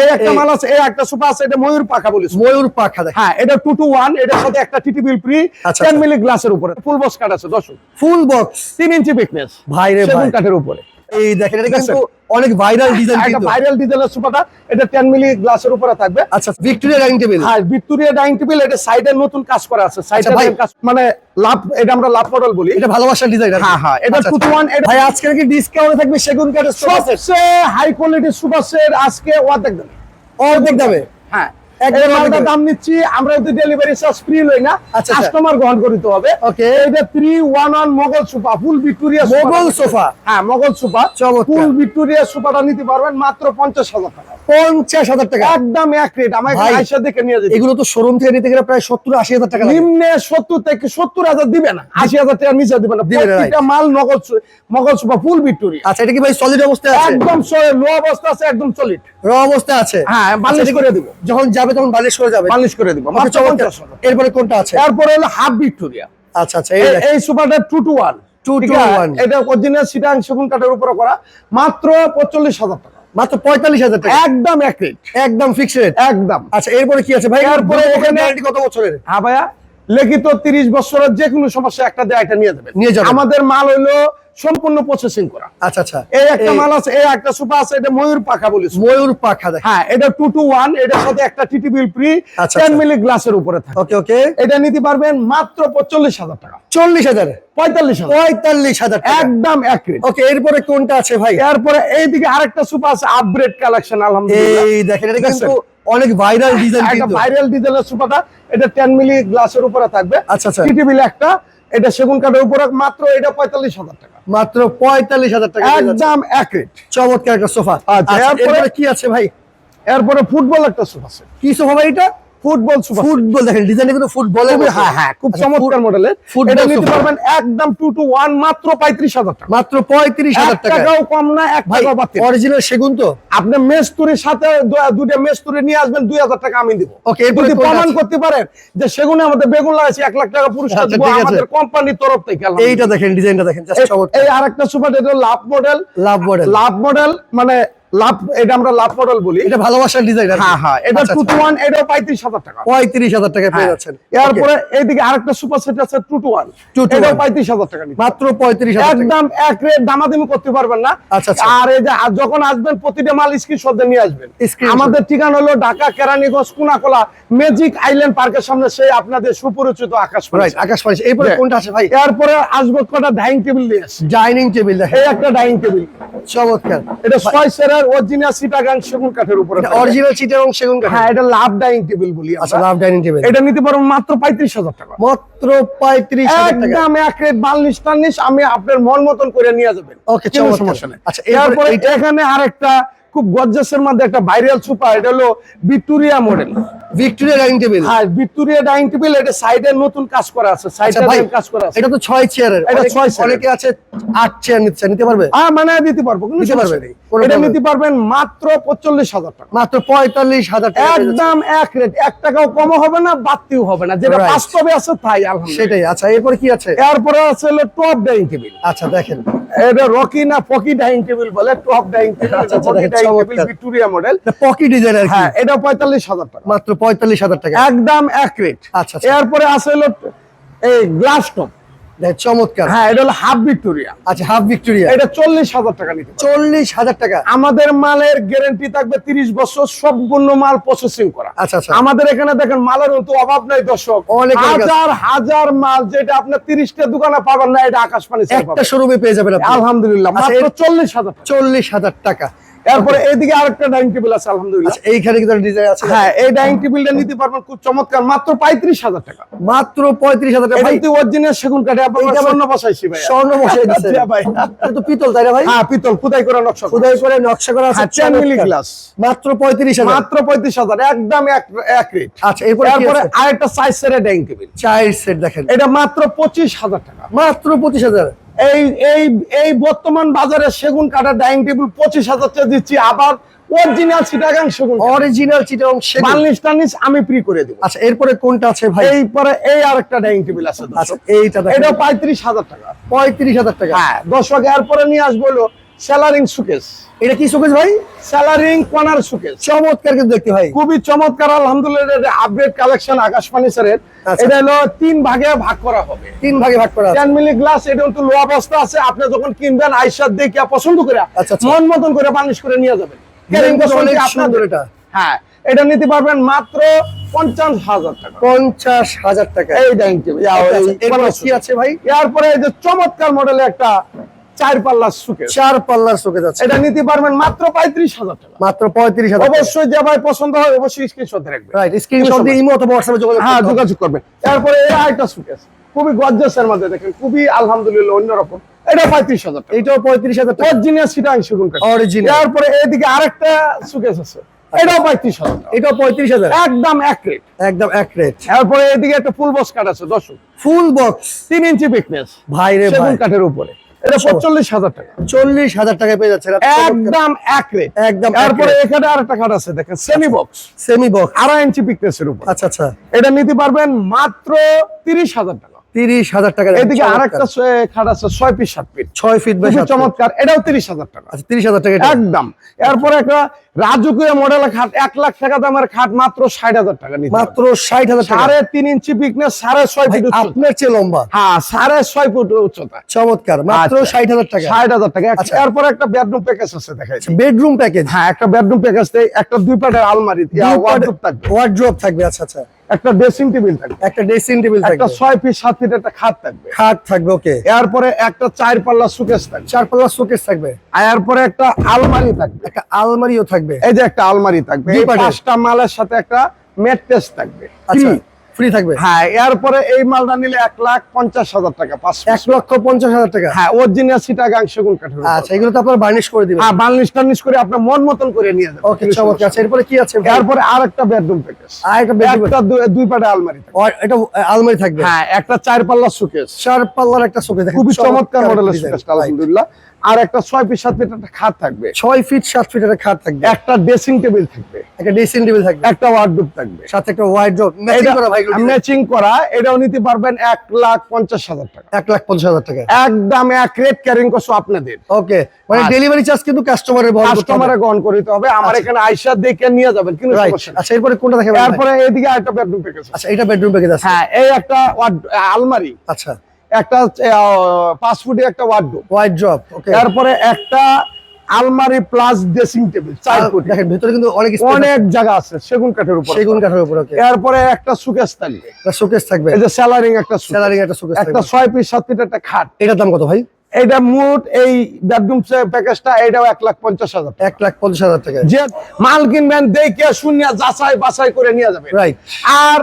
এই একটা মাল আছে এই একটা সুপার আছে এটা ময়ূর পাখা বলিস ময়ূর পাখা হ্যাঁ এটা টু টু ওয়ান এটার সাথে একটা টিটি বিল ফ্রি টেন। মিলি গ্লাসের উপরে। ফুল বক্স কাট আছে দর্শক। ফুল বক্স তিন ইঞ্চি বিকনেস ভাই রে কাঠের উপরে। এই দেখেন এটা কিন্তু অনেক ভাইরাল ডিজাইন একটা ভাইরাল ডিজাইনের সুপারটা এটা টেন মিলি গ্লাসের উপরে থাকবে। আচ্ছা ভিক্টোরিয়া ডাইনিং টেবিল হ্যাঁ ভিক্টোরিয়া ডাইনিং টেবিল এটা সাইডের নতুন কাজ করা আছে। আচ্ছা, ভাই। সাইডের কাজ মানে লাভ এটা আমরা লাভ মডেল বলি। এটা ভালোবাসার ডিজাইন হ্যাঁ হ্যাঁ এটা টু ওয়ান এটা ভাই আজকে কি ডিসকাউন্টে থাকবে সেগুন কাঠের সোফা সেট হাই কোয়ালিটির সুপার সেট আজকে অর্ধেক দামে। অর্ধেক দামে? হ্যাঁ একদম এই মালটার অর্ধেক দামে। দাম নিচ্ছি আমরা যদি ডেলিভারি চার্জ ফ্রি লই না। কাস্টমার গ্রহণ করিতে হবে। ওকে এটা three one one Mughal sofa full Victoria Mughal sofa হ্যাঁ মোগল সোফা ফুল ভিক্টোরিয়া সোফাটা নিতে পারবেন মাত্র পঞ্চাশ হাজার টাকা। একদম এক রেট আমার ভাই, দেখে নিয়ে যেতে। এগুলো তো শোরুম থেকে নিতে গেলে প্রায় সত্তর আশি হাজার টাকা নিম্নে সত্তর থেকে সত্তর হাজার দিবে না। আশি হাজার টাকা নিচে দিবে না। প্রত্যেকটা মাল নগদ মগল সোফা ফুল ভিক্টোরিয়া আচ্ছা এটা কি ভাই সলিড অবস্থায় আছে? একদম লো অবস্থা আছে একদম সলিড র অবস্থায় আছে। হ্যাঁ, বালিশ আচ্ছা, করে দিব। যখন যাবে তখন বালিশ করে যাবে। বালিশ করে দিব। Okay, চমৎকার। 50 এরপরে কোনটা আছে? এরপরে হলো হাফ ভিক্টোরিয়া। আচ্ছা আচ্ছা এই সুপারটা টু টু ওয়ান 2 টু 1 এটা অরিজিনাল সিটাং সেগুন কাঠের উপরে করা। মাত্র পঁয়তাল্লিশ হাজার টাকা। মাত্র পঁয়তাল্লিশ হাজার টাকা। একদম এক রেট একদম ফিক্সড রেট একদম। আচ্ছা এরপরে কি আছে ভাই? এরপরে ওখানে এখানে- কত বছরের? হ্যাঁ ভাইয়া লিখিত তিরিশ বছরের যে কোনো সমস্যা একটা দেয় এটা নিয়ে যাবেন। নিয়ে যাবেন। আমাদের মাল হইল সম্পূর্ণ প্রসেসিং করা। আচ্ছা আচ্ছা। এই একটা মাল আছে এই একটা সুপার আছে এটা ময়ূর পাখা বলিস ময়ূর পাখা দেখেন। হ্যাঁ এটা টু টু ওয়ান এটার সাথে একটা টিটি বিল ফ্রি আচ্ছা, টেন আচ্ছা। মিলি গ্লাসের উপরে থাকে। ওকে ওকে এটা নিতে পারবেন মাত্র পঁয়তাল্লিশ হাজার টাকা। চল্লিশ হাজার? পঁয়তাল্লিশ হাজার। পঁয়তাল্লিশ হাজার টাকা। একদম এক ওকে এরপরে কোনটা আছে ভাই? এরপরে এইদিকে আরেকটা সুপার আছে আপগ্রেড কালেকশন আলহামদুলিল্লাহ। এই দেখেন এটা কিন্তু দেখছেন? অনেক ভাইরাল ডিজাইন একটা ভাইরাল ডিজাইনের সুপাটা এটা টেন মিলি গ্লাসের উপরে থাকবে। আচ্ছা, আচ্ছা। টিটিবিল একটা এটা সেগুন কাঠের উপরে মাত্র এটা পঁয়তাল্লিশ হাজার টাকা। মাত্র পঁয়তাল্লিশ হাজার টাকা পেয়ে যাচ্ছেন। একদম এক রেট চমৎকার একটা সোফা। আচ্ছা, আচ্ছা এরপরে কি আছে ভাই? এরপরে ফুটবল একটা সোফা আছে কি সোফা ভাই এটা? ফুটবল সুপার ফুটবল দেখেন ডিজাইন কিন্তু ফুটবলের হ্যাঁ হ্যাঁ খুব আচ্ছা, চমৎকার মডেলের এটা নিতে পারবেন একদম টু টু ওয়ান মাত্র পঁয়ত্রিশ হাজার টাকা। মাত্র পঁয়ত্রিশ হাজার এক টাকা টাকাও কম না এক টাকাও অরিজিনাল সেগুন তো। আপনি মেস্তুরির সাথে দুইটা মেস্তুরি নিয়ে আসবেন দুই হাজার টাকা আমি দিব। ওকে যদি প্রমাণ করতে পারেন যে সেগুনে আমাদের বেগুন লাগাইছি এক লাখ টাকা পুরস্কার আচ্ছা, দিব আমাদের কোম্পানির তরফ থেকে এইটা দেখেন ডিজাইনটা দেখেন এই- চমৎকার। এই আরেকটা সুপার এটা love model love model love model মানে লাভ এটা আমরা লাভ মডেল বলি। এটা ভালোবাসার ডিজাইন হ্যাঁ হ্যাঁ এটা টু টু ওয়ান এটাও পঁয়ত্রিশ হাজার টাকা। পঁয়ত্রিশ হাজার টাকা পেয়ে হ্যাঁ। যাচ্ছেন। এরপরে এইদিকে আরেকটা সুপার সেট আছে টু টু ওয়ান 2 to এটাও 1 পঁয়ত্রিশ হাজার টাকা মাত্র পঁয়ত্রিশ একদম এক রেট দামাদামি করতে পারবেন না। আচ্ছা, আচ্ছা। আর এই যে যখন আসবেন প্রতিটা মাল স্ক্রিনশট দিয়ে নিয়ে আসবেন। আমাদের ঠিকানা হলো ঢাকা কেরানীগঞ্জ কুনাকোলা ম্যাজিক আইল্যান্ড পার্কের সামনে সেই আপনাদের সুপরিচিত আকাশ আকাশ পাইছে এরপরে। কোনটা আছে ভাই? এরপরে আসবে কটা ডাইনিং টেবিল ডাইনিং টেবিল এই একটা ডাইনিং টেবিল চমৎকার। এটা ছয় সেরার অরিজিনাল সিটাগাং সেগুন কাঠের উপরে অরিজিনাল চিটার সেগুন কাঠ হ্যাঁ এটা লাভ ডাইনিং টেবিল বলি আচ্ছা লাভ ডাইনিং টেবিল এটা নিতে পারবেন মাত্র পঁয়ত্রিশ হাজার টাকা। মাত্র পঁয়ত্রিশ হাজার টাকা। একদম এক রেট বাল্লিশ টাল্লিশ আমি আপনার মন মতন করে নিয়ে যাবেন। Okay, কোনো সমস্যা নেই। আচ্ছা, এরপরে এরপরে এখানে আরেকটা খুব গর্জাসের মধ্যে একটা ভাইরাল সুপার এটা হলো Victoria model Victoria dining table হ্যাঁ ভিক্টোরিয়া ডাইনিং টেবিল এটা সাইডে নতুন কাজ করা আছে আচ্ছা সাইডে কাজ করা আছে। এটা তো চেয়ারের এটা। অনেকে আছে আট চেয়ার নিতে নিতে পারবে? হ্যাঁ মানে দিতে পারব কোনো নিতে কোনো এটা নিতে পারবেন মাত্র পঁয়তাল্লিশ হাজার টাকা। মাত্র পঁয়তাল্লিশ হাজার টাকা একদম এক রেট। এক টাকাও কম হবে না বাড়তিও হবে না। যেটা বাস্তবে আছে তাই সেটাই। আচ্ছা এরপরে কি আছে? এরপরে আছে হলো টপ ডাইনিং টেবিল আচ্ছা দেখেন। এটা রকি না ফকি ডাইনিং টেবিল বলে টপ ডাইনিং টেবিল আচ্ছা, আচ্ছা। ভিক্টোরিয়া মডেল পকি ডিজাইন আর হ্যাঁ এটা পঁয়তাল্লিশ হাজার টাকা। মাত্র পঁয়তাল্লিশ হাজার টাকা। একদম এক রেট। আচ্ছা, আচ্ছা। এরপরে আছে হলো এই গ্লাস টপ চমৎকার। হ্যাঁ এটা হলো হাফ ভিক্টোরিয়া আচ্ছা হাফ ভিক্টোরিয়া এটা চল্লিশ হাজার টাকা নিতে চল্লিশ হাজার টাকা। আমাদের মালের গ্যারান্টি থাকবে তিরিশ বছর সম্পূর্ণ মাল প্রসেসিং করা। আচ্ছা আচ্ছা। আমাদের এখানে দেখেন মালের তো অভাব নাই দর্শক। হাজার হাজার মাল যেটা আপনার তিরিশটা দোকানে পাবেন না এটা আকাশ পানি একটা। শোরুমে পেয়ে যাবেন আলহামদুলিল্লাহ মাত্র চল্লিশ হাজার চল্লিশ হাজার টাকা। এরপরে এইদিকে আরেকটা ডাইনিং টেবিল আছে আলহামদুলিল্লাহ। আচ্ছা এইখানে কিন্তু ডিজাইন আছে? হ্যাঁ এই ডাইনিং টেবিলটা নিতে পারবেন খুব চমৎকার মাত্র পঁয়ত্রিশ হাজার টাকা। মাত্র পঁয়ত্রিশ হাজার টাকা। এটা ভাই কিন্তু অরিজিনাল সেগুন কাঠে আপনার স্বর্ণ বসাইছি ভাই স্বর্ণ বসে দিচ্ছে আচ্ছা ভাই। এটা তো পিতল তাই না ভাই? হ্যাঁ পিতল খুদাই করে নকশা করা। করে নকশা করা আছে হ্যাঁ, 10 মিলি গ্লাস। মাত্র পঁয়ত্রিশ হাজার। মাত্র পঁয়ত্রিশ হাজার একদম এক এক রেট আচ্ছা এরপরে এরপরে আরেকটা সাইজ সেরে ডাইনিং টেবিল চায়ের সেট দেখেন। এটা মাত্র পঁচিশ হাজার টাকা। মাত্র পঁচিশ হাজার। এই এই এই বর্তমান বাজারে সেগুন কাটা ডাইনিং টেবিল পঁচিশ হাজার টাকা দিচ্ছি। আবার অরিজিনাল চিটাগাং সেগুন অরিজিনাল চিটাগাং সেগুন। বার্নিশ টার্নিশ আমি ফ্রি করে দেব। আচ্ছা এরপরে কোনটা আছে ভাই? এই পরে এই আরেকটা ডাইনিং টেবিল আছে আচ্ছা এইটা এটা পঁয়ত্রিশ হাজার টাকা। পঁয়ত্রিশ হাজার টাকা। হ্যাঁ দর্শক এরপরে নিয়ে আসব স্যালারিং সুকেস এটা কি ভাই? স্যালারিং কর্নার সুকেস চমৎকার কিন্তু দেখতে ভাই। খুবই চমৎকার আলহামদুলিল্লাহ আপডেট কালেকশন আকাশ ফার্নিচারের। এটা হলো তিন ভাগে ভাগ করা হবে। তিন ভাগে ভাগ করা আছে। টেন মিলি গ্লাস এটা একটু লো অবস্থা আছে। আপনি যখন কিনবেন আইসার দেখে পছন্দ করে আচ্ছা, আচ্ছা। মন মতন করে বানিশ করে নিয়ে যাবেন। Carrying অনেক সুন্দর এটা। হ্যাঁ এটা নিতে পারবেন মাত্র পঞ্চাশ হাজার টাকা। পঞ্চাশ হাজার টাকা। এই ডাইনিং টেবিল আচ্ছা, এরপরে কি আছে ভাই? এরপরে এই যে চমৎকার মডেলে একটা চার পাল্লা সুকেস চার পাল্লার শোকেস আছে। এটা নিতে পারবেন মাত্র পঁয়ত্রিশ হাজার টাকা। মাত্র পঁয়ত্রিশ হাজার অবশ্যই যে ভাই পছন্দ হয় অবশ্যই স্ক্রিনশট রাখবেন। রাইট স্ক্রিনশট দিয়ে ইমো অথবা হোয়াটসঅ্যাপে যোগাযোগ হ্যাঁ যোগাযোগ করবেন। তারপরে এই আরেকটা সুকেস খুবই গর্জাসের মধ্যে দেখেন খুবই আলহামদুলিল্লাহ অন্যরকম এটা পঁয়ত্রিশ হাজার টাকা। এটাও পঁয়ত্রিশ হাজার টাকা। অরিজিনাল সিটাং সেগুন কাঠ Original। তারপরে এদিকে আরেকটা সুকেস আছে। এটাও পঁয়ত্রিশ হাজার টাকা। এটাও পঁয়ত্রিশ হাজার। একদম এক রেট একদম এক রেট তারপরে এদিকে একটা ফুল বক্স কাঠ আছে দর্শক। ফুল বক্স তিন ইঞ্চি বিকনেস ভাই রে ভাই। সেগুন কাঠের উপরে। এটা আচ্ছা। পঁয়তাল্লিশ হাজার টাকা। চল্লিশ হাজার টাকায় পেয়ে যাচ্ছে একদম এক রেট একদম তারপরে এখানে আরেকটা খাট আছে দেখেন সেমি বক্স সেমি বক্স আড়াই ইঞ্চি বিকনেসের উপর। আচ্ছা আচ্ছা। এটা নিতে পারবেন মাত্র তিরিশ হাজার টাকা। তিরিশ হাজার টাকা এদিকে খাট আছে ছয় পিস সাত পিস। ছয় ফিট বাই। চমৎকার এটাও তিরিশ হাজার টাকা। আচ্ছা তিরিশ হাজার টাকা একদম। এরপরে একটা রাজকীয় মডেলের খাট এক লাখ টাকা দামের খাট মাত্র ষাট হাজার টাকা মাত্র ষাট হাজার সাড়ে তিন ইঞ্চি পিকনেস সাড়ে ছয় ফিট আপনার চেয়ে লম্বা। হ্যাঁ সাড়ে ছয় ফুট উচ্চতা। চমৎকার মাত্র আচ্ছা। ষাট হাজার টাকা। ষাট হাজার টাকা। আচ্ছা। এরপরে একটা বেডরুম প্যাকেজ আছে দেখাই বেডরুম প্যাকেজ হ্যাঁ একটা বেডরুম প্যাকেজ একটা দুই পাটের আলমারি ওয়ার্ডরোব থাকবে। ওয়ার্ড্রপ থাকবে আচ্ছা আচ্ছা। একটা ড্রেসিং টেবিল থাকবে। একটা ড্রেসিং টেবিল একটা থাকবে। ছয় পিস সাত ফিট একটা খাট থাকবে। খাট থাকবে ওকে। এরপরে একটা চার পাল্লা সুকেস থাকবে। চার পাল্লা শোকেস থাকবে। আর এরপরে একটা আলমারি থাকবে। একটা আলমারিও থাকবে। এই যে একটা আলমারি থাকবে। এই পাঁচটা মালের সাথে একটা ম্যাট্রেস থাকবে। আচ্ছা। ফ্রি থাকবে? হ্যাঁ এরপরে এই মালটা নিলে এক লাখ পঞ্চাশ হাজার টাকা পাঁচ এক লক্ষ পঞ্চাশ হাজার টাকা? হ্যাঁ অরিজিনাল সিটাগাং সেগুন কাঠের আচ্ছা এগুলো তো আপনার বার্নিশ করে দিবেন। হ্যাঁ বার্নিশ টার্নিশ করে আপনার মন মতন করে নিয়ে যাবেন। ওকে চমৎকার। আচ্ছা এরপরে কি আছে এরপরে বেডরুম প্যাকেজ আর একটা একটা দুই পাটে আলমারি থাকবে। এটা আলমারি থাকবে? হ্যাঁ একটা চার পাল্লা সুকেস চার পাল্লার একটা খুবই চমৎকার মডেলের সুকেস আলহামদুলিল্লাহ। আর একটা ছয় পিস সাত পিস একটা খাট থাকবে। ছয় ফিট সাত ফিট একটা খাট থাকবে। একটা ড্রেসিং টেবিল থাকবে। একটা ড্রেসিং টেবিল থাকবে। একটা ওয়ার্ডরোব থাকবে। সাথে একটা ম্যাচিং করা ভাই ম্যাচিং করা এটাও নিতে পারবেন এক লাখ পঞ্চাশ হাজার টাকা। এক লাখ পঞ্চাশ হাজার টাকা। একদম এক রেট ক্যারিং করছ আপনাদের। ওকে মানে। ডেলিভারি চার্জ কিন্তু কাস্টমারের কাস্টমারে গ্রহণ করিতে হবে। আমার আচ্ছা। এখানে আইসা দেখে নিয়ে যাবেন কিন্তু আচ্ছা এরপরে কোনটা দেখে এরপরে এদিকে একটা বেডরুম প্যাকেজ আচ্ছা এটা বেডরুম প্যাকেজ আছে। হ্যাঁ এই একটা ওয়ার্ড- আলমারি। আচ্ছা। একটা পাঁচ ফুটি একটা ওয়ার্ডরোব ওয়াইড্রপ ওকে তারপরে একটা আলমারি প্লাস ড্রেসিং টেবিল চার ফুটি দেখেন ভিতরে কিন্তু অনেক অনেক জায়গা আছে সেগুন কাঠের উপর। সেগুন কাঠের উপর এরপরে একটা সুকেস থাকবে। শোকেস থাকবে। এই যে স্যালারিং একটা স্যালারি একটা শোকেস একটা থাকবে। ছয় পিস সাত ফিট একটা খাট। এটার দাম কত ভাই? এটা মোট এই বেডরুম প্যাকেজটা এটাও এক লাখ পঞ্চাশ হাজার। এক লাখ পঞ্চাশ হাজার টাকা যে মাল কিনবেন দেখে শুনিয়া যাচাই বাছাই করে নিয়ে যাবেন। রাইট আর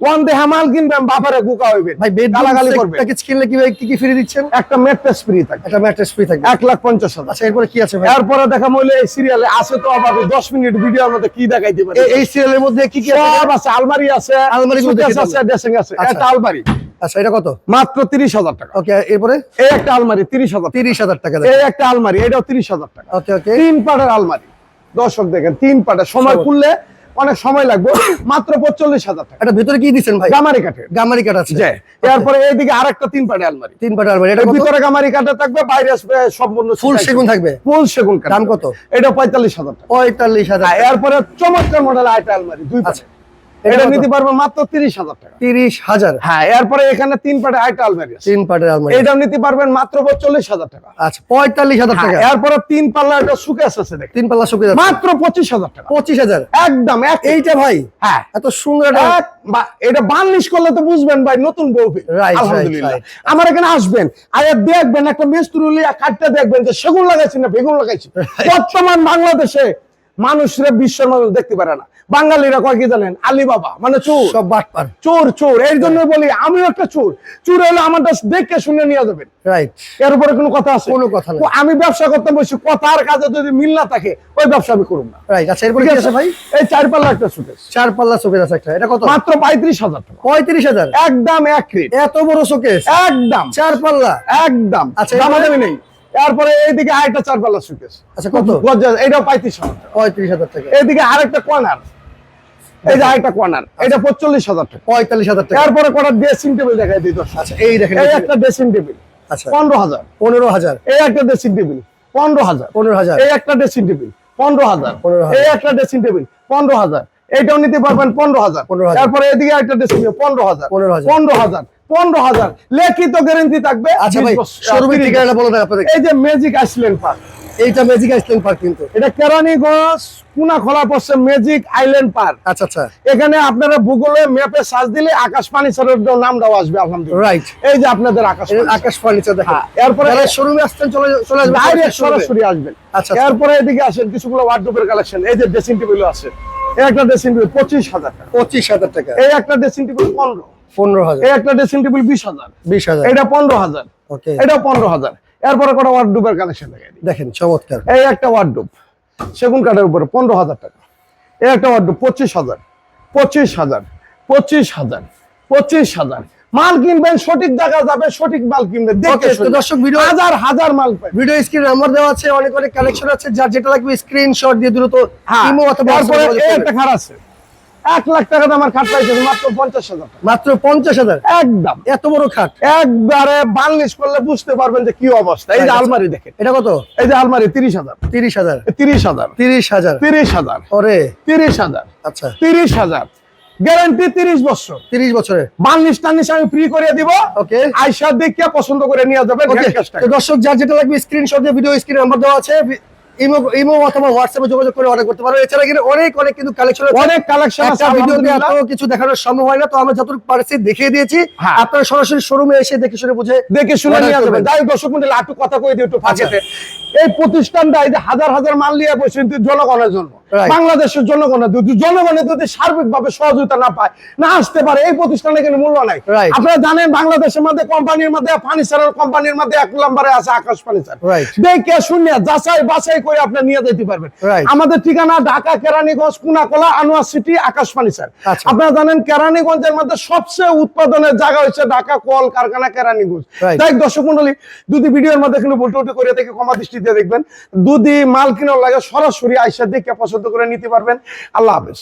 ওয়ান দেহা মাল কিনবেন বাবারে গুকা হইবেন। ভাই গালাগালি করবে প্যাকেজ কিনলে কি ভাই কি কি ফ্রি দিচ্ছেন? একটা ম্যাট্রেস ফ্রি থাকে। একটা ম্যাট্রেস ফ্রি থাকবে এক লাখ পঞ্চাশ হাজার। আচ্ছা এরপরে কি আছে ভাই? এরপরে দেখা মইলে এই সিরিয়ালে আছে তো অভাবে দশ মিনিট ভিডিওর মধ্যে কি দেখাইতে পারে? এই- সিরিয়ালের মধ্যে কি কি আছে? সব আছে আলমারি আছে আলমারিগুলো suitcase আছে ড্রেসিং আছে। আচ্ছা। একটা আলমারি। আচ্ছা এটা কত? মাত্র তিরিশ হাজার টাকা। ওকে এরপরে? এই একটা আলমারি তিরিশ হাজার তিরিশ হাজার টাকা এই একটা আলমারি এটাও তিরিশ হাজার টাকা। ওকে ওকে। তিন পাটের আলমারি। দর্শক দেখেন তিন পাটের সময় খুললে অনেক সময় লাগবে। মাত্র পঁচল্লিশ হাজার টাকা। এটা ভিতরে কি দিচ্ছেন ভাই? গামারি কাঠে গামারি কাঠ আছে। এরপরে এইদিকে আরেকটা তিন পাটে আলমারি। তিন পাটে আলমারি। এটা ভিতরে গামারি কাঠে থাকবে বাইরে আসবে সম্পূর্ণ ফুল সেগুন থাকবে? ফুল সেগুন কাঠ দাম কত? এটা পঁয়তাল্লিশ হাজার টাকা। পঁয়তাল্লিশ হাজার এরপরে চমৎকার মডেল আইটা আলমারি দুই পাটে আচ্ছা। এটা এটা নিতে পারবেন মাত্র তিরিশ হাজার টাকা। তিরিশ হাজার। হ্যাঁ এরপরে এখানে তিন পাটে আলমারি আছে। তিন পাটের আলমারি। এটাও নিতে পারবেন মাত্র চল্লিশ হাজার টাকা। আচ্ছা পঁয়তাল্লিশ হাজার হ্যাঁ, টাকা। এরপরে তিন পাল্লা একটা সুকেস আছে দেখেন। তিন পাল্লা যাচ্ছে মাত্র পঁচিশ হাজার টাকা। পঁচিশ হাজার। একদম এইটা ভাই হ্যাঁ। এত সুন্দর এটা বার্নিশ করলে তো বুঝবেন ভাই নতুন বউ আলহামদুলিল্লাহ। আমার এখানে আসবেন আর দেখবেন একটা মেস্তুরি লিয়া কাটতে দেখবেন যে সেগুন লাগাইছি না বেগুন লাগাইছি। বর্তমান বাংলাদেশে মানুষরা বিশ্বের মানুষ দেখতে পারে না। বাঙালিরা কয় কি জানেন? আলিবাবা মানে চোর। সব বাটপার। চোর চোর। এর জন্য বলি আমিও একটা চোর। চোর হলে আমারটা দেখে শুনে নিয়ে যাবেন। রাইট এর উপরে কোনো কথা আছে? কোনো কথা। ও, আমি ব্যবসা করতে বসি কথার কাজে যদি মিল না থাকে ওই ব্যবসা আমি করুন না। রাইট আচ্ছা এরপরে কি আছে? ভাই? এই চার পাল্লা একটা সুকেশ চার পাল্লা শোকেস আছে একটা। এটা কত? মাত্র পঁয়ত্রিশ হাজার টাকা। পঁয়ত্রিশ হাজার? একদম এক রেট। এত বড় শোকেস একদম। চার পাল্লা একদম। আচ্ছা, দামা এরপরে? দামি নেই। তারপরে এইদিকে আরেকটা চার পাল্লা সুকেস আচ্ছা কত গজ্জা এটাও পঁয়ত্রিশ হাজার পঁয়ত্রিশ হাজার টাকা এইদিকে আরেকটা কর্নার এই যে আরেকটা কর্নার এটা পঁচল্লিশ হাজার টাকা পঁয়তাল্লিশ হাজার টাকা এরপরে কটা ড্রেসিং টেবিল দেখাই দিই দর্শক আচ্ছা এই দেখেন এই একটা ড্রেসিং টেবিল আচ্ছা পনেরো হাজার পনেরো হাজার এই একটা ড্রেসিং টেবিল পনেরো হাজার পনেরো হাজার এই একটা ড্রেসিং টেবিল পনেরো হাজার 15,000 এই একটা ড্রেসিং টেবিল পনেরো হাজার এইটাও নিতে পারবেন পনেরো হাজার 15,000 তারপরে এদিকে একটা ড্রেসিং টেবিল পনেরো হাজার পনেরো হাজার পনেরো হাজার। লিখিত গ্যারেন্টি থাকবে। আচ্ছা ভাই শোরুমের ঠিকানাটা বলে দেন আপনাদের এই যে ম্যাজিক আইসল্যান্ড পার্ক এইটা ম্যাজিক পার্ক কিন্তু। এটা কেরানীগঞ্জ কুনা খোলা পড়ছে ম্যাজিক আইল্যান্ড পার্ক আচ্ছা আচ্ছা। এখানে আপনারা গুগলে ম্যাপে সার্চ দিলে আকাশ পানি স্যারের নামটাও আসবে আলহামদুলিল্লাহ রাইট এই যে আপনাদের আকাশ আকাশ ফার্নিচার দেখেন। হ্যাঁ, এরপরে শোরুমে আসছেন চলে চলে আসবেন। ডাইরেক্ট সরাসরি আসবেন। আচ্ছা, আচ্ছা। এরপরে এদিকে আসেন কিছুগুলো ওয়ার্ডরোবের কালেকশন এই যে ড্রেসিং টেবিল আছে। এই একটা ড্রেসিং টেবিল পঁচিশ হাজার টাকা। পঁচিশ হাজার টাকা। এই একটা ড্রেসিং টেবিল পনেরো। পনেরো হাজার। একটা ড্রেসিং টেবিল বিশ হাজার। বিশ হাজার। এটা পনেরো হাজার। ওকে এটা পনেরো হাজার। এরপরে কটা ওয়ার্ডরোবের কালেকশন দেখেন চমৎকার। এই একটা ওয়ার্ডরোব সেগুন কাঠের উপরে পনেরো হাজার টাকা। এই একটা ওয়ার্ডরোব পঁচিশ হাজার। পঁচিশ হাজার পঁচিশ হাজার পঁচিশ হাজার। মাল কিনবেন সঠিক জায়গা যাবে সঠিক মাল কিনবেন। দেখে। দর্শক ভিডিও- হাজার হাজার মাল ভিডিও স্ক্রিন নাম্বার দেওয়া আছে অনেক অনেক কালেকশন আছে যার যেটা লাগবে স্ক্রিনশট দিয়ে দ্রুত ইমো অথবা হ্যাঁ। একটা করবেন। আছে। এক লাখ টাকা আমার খাট মাত্র পঞ্চাশ হাজার মাত্র পঞ্চাশ হাজার? একদম। এত বড় খাট? একবারে বার্নিশ করলে বুঝতে পারবেন যে কি অবস্থা। এই যে। আলমারি দেখেন। এটা কত? এই যে আলমারি তিরিশ হাজার। তিরিশ হাজার। তিরিশ হাজার। তিরিশ হাজার। তিরিশ হাজার। ওরে। তিরিশ হাজার। আচ্ছা। তিরিশ হাজার। গ্যারান্টি তিরিশ বছর। তিরিশ বছরের। বার্নিশ টার্নিশ আমি ফ্রি করে দিব। ওকে। আইসা দেখিয়া পছন্দ করে নিয়ে। তো দর্শক যার যেটা লাগবে স্ক্রিনশট দিয়ে ভিডিও স্ক্রিন নাম্বার দেওয়া আছে। ইমো ইমো অথবা হোয়াটসঅ্যাপে যোগাযোগ করে অর্ডার করতে পারো। এছাড়া কিন্তু অনেক অনেক কিন্তু কালেকশন অনেক কালেকশন আছে ভিডিওতে এত কিছু দেখানোর সম্ভব হয় না তো আমরা যতটুকু পারছি দেখিয়ে দিয়েছি। হ্যাঁ। আপনারা সরাসরি শোরুমে এসে দেখে শুনে বুঝে দেখে শুনে নিয়ে যাবেন করবেন। যাই দর্শক মন্ডলী একটু কথা কই দিই একটু ফাঁকেতে আচ্ছা। এই প্রতিষ্ঠানটা এই যে হাজার হাজার মাল নিয়ে বসে জনগণের জন্য। বাংলাদেশের জনগণের যদি জনগণের যদি সার্বিকভাবে সহযোগিতা না পায় না আসতে পারে এই প্রতিষ্ঠানে কিন্তু মূল্য নাই। আপনারা জানেন বাংলাদেশের মধ্যে কোম্পানির মধ্যে ফার্নিচারের কোম্পানির মধ্যে এক নম্বরে আছে আকাশ ফার্নিচার. দেখে শুনে যাচাই বাছাই করে আপনি নিয়ে যেতে পারবেন। আমাদের ঠিকানা ঢাকা কেরানীগঞ্জ কুনাকোলা আনোয়ার সিটি আকাশ ফার্নিচার আচ্ছা। আপনারা জানেন কেরানীগঞ্জের মধ্যে সবচেয়ে উৎপাদনের জায়গা হচ্ছে ঢাকা কল কারখানা কেরানীগঞ্জ. তাই দর্শক মন্ডলী ভিডিওর মধ্যে কিন্তু উল্টো উল্টো করে থেকে কমা দৃষ্টি দিয়ে দেখবেন। দুদি মাল কিনার লাগে সরাসরি আইসা দিকে পছন্দ করে নিতে পারবেন। আল্লাহ হাফেজ।